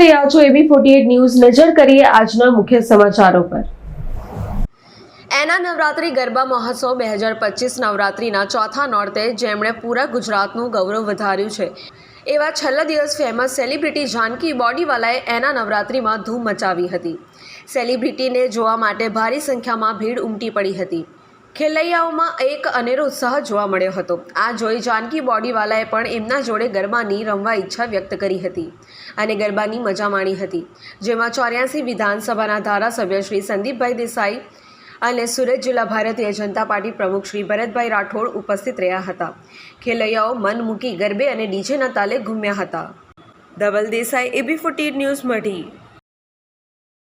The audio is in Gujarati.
રહ્યા છો એબી ફોર્ટી ન્યૂઝ. નજર કરીએ આજના મુખ્ય સમાચારો પર. એના નવરાત્રિ ગરબા મહોત્સવ બે હજાર પચીસ નવરાત્રિના ચોથા નોરતે જેમણે પૂરા ગુજરાતનું ગૌરવ વધાર્યું છે. એવા છેલ્લા દિવસ ફેમસ સેલિબ્રિટી જાનકી બોડીવાલાએ એના નવરાત્રિમાં ધૂમ મચાવી હતી. સેલિબ્રિટીને જોવા માટે ભારી સંખ્યામાં ભીડ ઉમટી પડી હતી. ખેલૈયાઓમાં એક અનેરો ઉત્સાહ જોવા મળ્યો હતો. આ જોઈ જાનકી બોડીવાલાએ પણ એમના જોડે ગરબાની રમવા ઈચ્છા વ્યક્ત કરી હતી અને ગરબાની મજા માણી હતી. જેમાં ચોર્યાસી વિધાનસભાના ધારાસભ્ય શ્રી સંદીપભાઈ દેસાઈ અને સુરત જિલ્લા ભારતીય જનતા પાર્ટી પ્રમુખ શ્રી ભરતભાઈ રાઠોડ ઉપસ્થિત રહ્યા હતા. ખેલૈયાઓ મન મૂકી ગરબે અને ડીજેના તાલે ઘૂમ્યા હતા. Dhaval Desai, AB forty news Madhi.